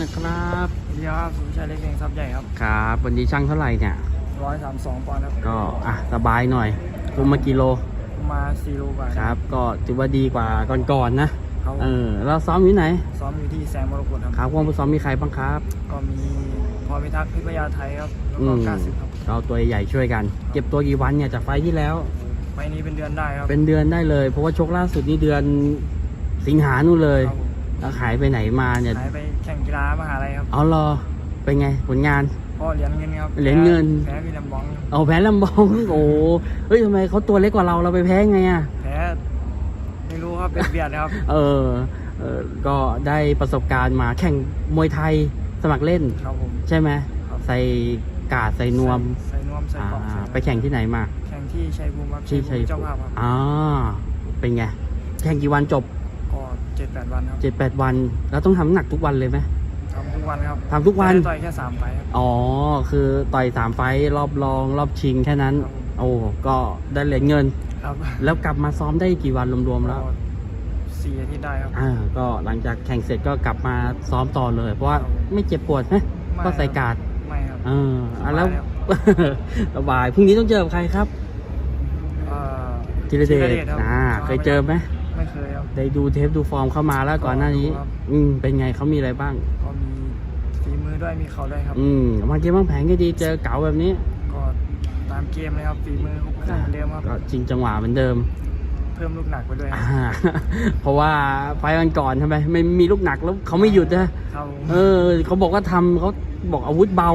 นะครับสวัสดีครับสุวิชัยเล็กเองทรัพย์ใหญ่ครับครับวันนี้ช่างเท่าไหร่เนี่ยร้อยสามสองปอนด์ครับก็อะสบายหน่อยคุมมากิโลมาสี่โลกว่าครับ ก็ถือว่าดีกว่าก่อนๆนะเขาเออเราซ้อมอยู่ไหน ซ้อมอยู่ที่แสงมรกตครับครับวงซ้อมมีใครบ้างครับ ก็มีพรพิทักษ์พิพยาไทยครับแล้วอืก็มกล้าศึกครับเราตัวใหญ่ช่วยกัน เก็บตัวกี่วันเนี่ยจากไฟล์ที่แล้วไฟล์นี้เป็นเดือนได้ครับเป็นเดือนได้เลยเพราะว่าชกล่าสุดนี่เดือนสิงหานู่นเลยครับผม แล้วหายไปไหนมาเนี่ยหายไปแข่งกีฬามหาลัยครับเอารอเป็นไงผลงานก็เหรียญเงินครับเหรียญเงินแพ้พี่ลำบองเอาแพ้ลำบองโอ้โหเฮ้ยทำไมเขาตัวเล็กกว่าเราเราไปแพ้ไงอะแพ้ไม่รู้ครับเป็นเบียดนะครับ เออเออก็ได้ประสบการณ์มาแข่งมวยไทยสมัครเล่นครับผมใช่ไหมครับใส่กาดใส่นวมใส่นวมใส่อ่ากล่องใส่ไปแข่งที่ไหนมา แข่งที่ชัยภูมิครับที่ชัยภูมิเจ้าภาพครับอ่าเป็นไงแข่งกี่วันจบก็เจ็ดแปดวันครับเจ็ดแปดวัน แล้วต้องทำน้ำหนักทุกวันเลยไหมทำทุกวันครับทำทุกวัน ไม่ได้ต่อยแค่สามไฟล์ครับ อ๋อ คือต่อยสามไฟท์รอบรอง รอบชิงแค่นั้น ครับผม โอ้ก็ได้เหรียญเงิน ครับแล้วกลับมาซ้อมได้กี่วันรวมๆแล้วก็สี่อาทิตย์ได้ครับ อ่า ก็หลังจากแข่งเสร็จก็กลับมาซ้อมต่อเลย เพราะว่าไม่เจ็บปวดไหมไม่ ก็ใส่กาดไม่ครับ เอออะแล้วสบายแล้ว สบายพรุ่งนี้ต้องเจอกับใครครับ เอ่อธีรเดชครับ อ่า เคยเจอไหม ไม่เคยครับ ได้ดูเทปดูฟอร์มเข้ามาแล้วก่อนหน้านี้ ครับ อืมเป็นไงเขามีอะไรบ้าง ก็มีฝีมือด้วยมีเขาด้วยครับ อืมวางเกมวางแผนก็ดีเจอเก๋าแบบนี้ ก็ตามเกมเลยครับฝีมือครบเครื่องเหมือนเดิมครับ ก็จริงจังหวะเหมือนเดิมเพิ่มลูกหนักไปด้วยคอ่ารับเพราะว่าไฟล์วันก่อนทำไมไม่มีลูกหนักแล้วเขาไม่หยุดนะ ครับเออเขาบอกว่าทำเขาบอกอาวุธเบา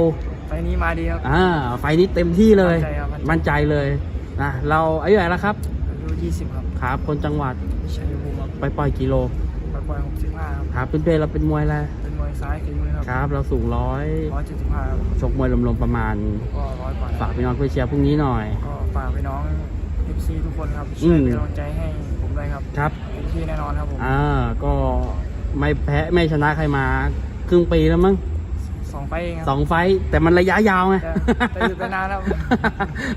ไฟล์นี้มาดีครับ อ่า ไฟล์นี้เต็มที่เลย มั่นใจครับ มั่มั่นนใจใจเลยนะเราอายุเท่าไหร่แล้วครับอา ยุ20 ครับครับ คนจังหวัดชัยภูมิครับไปปล่อยกิโลปล่อยๆ65 ครับครับเป็นเพเราเป็นมวยแล้วเป็นมวยซ้ายฝีมือครับครับ เราสูงร้อย175ครับชกมวยรวมๆประมาณก็ร้อยกว่าฝากพี่น้องเพื่อเชียร์พรุ่งนี้หน่อย ก็ฝากพี่น้อง FC ทุกคนครับอืช่วยมเป็นกำลังใจให้ผมด้วยครับครับเต็มที่แน่นอนครับผมอ่าก็ไม่แพ้ไม่ชนะใครมา ครึ่งปีแล้วมั้งสองไฟล์เองคสรัองไฟต์แต่มันระยะยาวไงแต่แต่หยุดไปนานแล้ว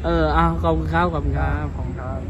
เออเอาขอบคุณครับขอบคุณครับของครับ